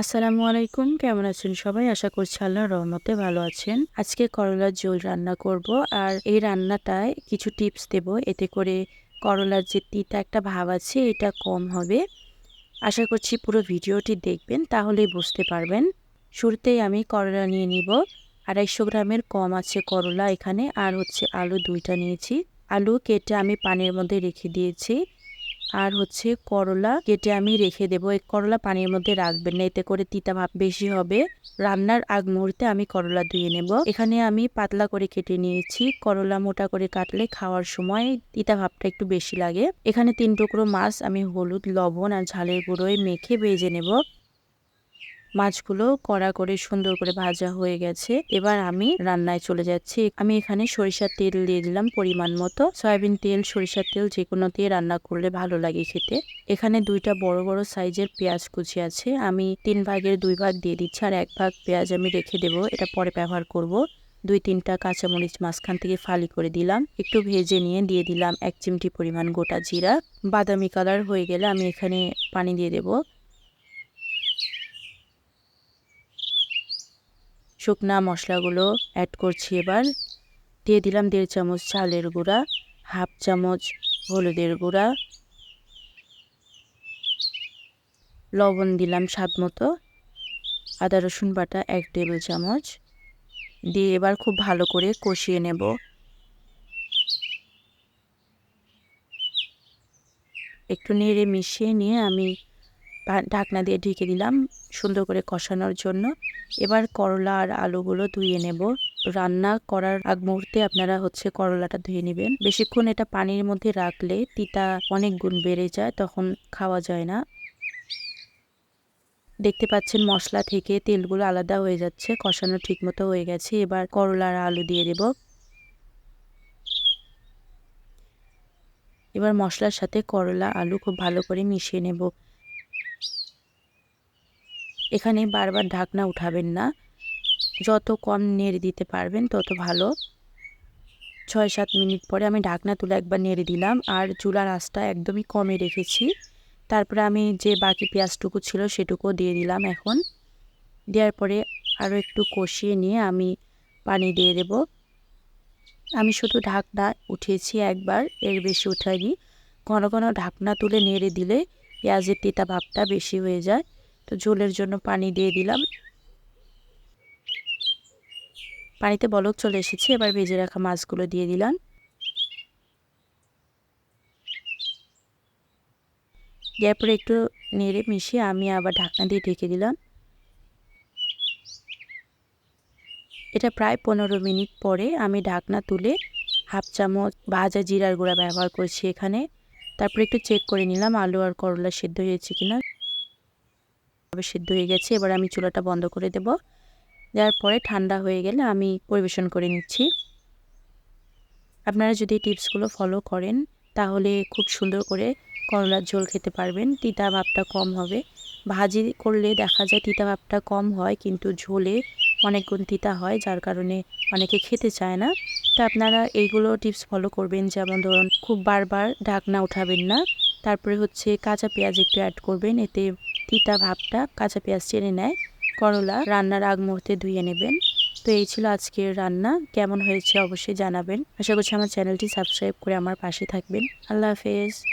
আসসালামু আলাইকুম, কেমন আছেন সবাই? আশা করছি আল্লাহর রহমতে ভালো আছেন। আজকে করলার ঝোল রান্না করব আর এই রান্নাটায় কিছু টিপস দেব। এতে করে করলার যে তিতা একটা ভাব আছে, এটা কম হবে। আশা করছি পুরো ভিডিওটি দেখবেন, তাহলেই বুঝতে পারবেন। শুরুতেই আমি করলা নিয়ে নিব। আড়াইশো গ্রামের কম আছে করলা এখানে, আর হচ্ছে আলু দুইটা নিয়েছি। আলু কেটে আমি পানির মধ্যে রেখে দিয়েছি। আর হচ্ছে করলা কেটে আমি রেখে দেবো। এই করলা পানির মধ্যে রাখবেন না, এতে করে তিতা ভাব বেশি হবে। রান্নার আগ মুহূর্তে আমি করলা ধুয়ে নেব। এখানে আমি পাতলা করে কেটে নিয়েছি। করলা মোটা করে কাটলে খাওয়ার সময় তিতা ভাবটা একটু বেশি লাগে। এখানে তিন টুকরো মাছ আমি হলুদ, লবণ আর ঝালের গুঁড়োয় মেখে বেজে নেব। মাছগুলো কড়া করে সুন্দর করে ভাজা হয়ে গেছে। এবার আমি রান্নায় চলে যাচ্ছি। আমি এখানে সরিষার তেল দিয়ে দিলাম পরিমাণ মতো। সয়াবিন তেল, সরিষার তেল যে কোনো দিয়ে রান্না করলে ভালো লাগে খেতে। এখানে দুইটা বড় বড় সাইজের পেঁয়াজ কুচি আছে। আমি তিন ভাগের দুই ভাগ দিয়ে দিচ্ছি আর এক ভাগ পেঁয়াজ আমি রেখে দেবো। এটা পরে ব্যবহার করব। দুই তিনটা কাঁচামরিচ মাঝখান থেকে ফালি করে দিলাম। একটু ভেজে নিয়ে দিয়ে দিলাম এক চিমটি পরিমাণ গোটা জিরা। বাদামি কালার হয়ে গেলে আমি এখানে পানি দিয়ে দেবো। শুকনা মশলাগুলো অ্যাড করছি এবার। দিয়ে দিলাম দেড় চামচ চালের গুঁড়া, হাফ চামচ হলুদের গুঁড়া। লবণ দিলাম স্বাদ মতো। আদা, রসুন বাটা এক টেবিল চামচ। দিয়ে এবার খুব ভালো করে কষিয়ে নেব। একটু নেড়ে মিশিয়ে নিয়ে আমি ঢাকনা দিয়ে ঢেকে দিলাম সুন্দর করে কষানোর জন্য। এবার করলা আর আলুগুলো ধুয়ে নেব। রান্না করার আগ মুহূর্তে আপনারা হচ্ছে করলাটা ধুয়ে নেবেন। বেশিক্ষণ এটা পানির মধ্যে রাখলে তিতা অনেক গুণ বেড়ে যায়, তখন খাওয়া যায় না। দেখতে পাচ্ছেন মশলা থেকে তেলগুলো আলাদা হয়ে যাচ্ছে, কষানো ঠিকমতো হয়ে গেছে। এবার করলা আর আলু দিয়ে দেব। এবার মশলার সাথে করলা, আলু খুব ভালো করে মিশিয়ে নেব। এখানে বারবার ঢাকনা উঠাবেন না। যত কম নেড়ে দিতে পারবেন, তত ভালো। ছয় সাত মিনিট পরে আমি ঢাকনা তুলে একবার নেড়ে দিলাম আর চুলার আঁচটা একদমই কমে রেখেছি। তারপরে আমি যে বাকি পেঁয়াজটুকু ছিল সেটুকুও দিয়ে দিলাম এখন। দেওয়ার পরে আরও একটু কষিয়ে নিয়ে আমি পানি দিয়ে দেব। আমি শুধু ঢাকনা উঠিয়েছি একবার, এর বেশি উঠাইনি। ঘন ঘন ঢাকনা তুলে নেড়ে দিলে পেঁয়াজের তিতা ভাবটা বেশি হয়ে যায়। তো ঝোলের জন্য পানি দিয়ে দিলাম। পানিতে বলক চলে এসেছে, এবার ভেজে রাখা মাছগুলো দিয়ে দিলাম। দেওয়ার পরে একটু নেড়ে মিশিয়ে আমি আবার ঢাকনা দিয়ে ঢেকে দিলাম। এটা প্রায় পনেরো মিনিট পরে আমি ঢাকনা তুলে হাফ চামচ ভাজা জিরার গুঁড়া ব্যবহার করছি এখানে। তারপরে একটু চেক করে নিলাম আলু আর করলা সেদ্ধ হয়েছে কিনা। সিদ্ধ হয়ে গেছে, এবার আমি চুলাটা বন্ধ করে দেব। দেওয়ার পরে ঠান্ডা হয়ে গেলে আমি পরিবেশন করে নিচ্ছি। আপনারা যদি টিপসগুলো ফলো করেন, তাহলে খুব সুন্দর করে করলার ঝোল খেতে পারবেন। তিতা ভাবটা কম হবে। ভাজি করলে দেখা যায় তিতা ভাবটা কম হয়, কিন্তু ঝোলে অনেক গুণ তিতা হয়, যার কারণে অনেকে খেতে চায় না। তো আপনারা এইগুলো টিপস ফলো করবেন, যেমন ধরুন খুব বারবার ঢাকনা উঠাবেন না, তারপরে হচ্ছে কাঁচা পেঁয়াজ একটু অ্যাড করবেন, এতে তিতা ভাবটা কাঁচা পেঁয়াজ চেনে নেয়। করলা রান্নার আগ মুহূর্তে ধুয়ে নেবেন। তো এই ছিল আজকের রান্না। কেমন হয়েছে অবশ্যই জানাবেন। আশা করছি আমার চ্যানেলটি সাবস্ক্রাইব করে আমার পাশে থাকবেন। আল্লাহ হাফেজ।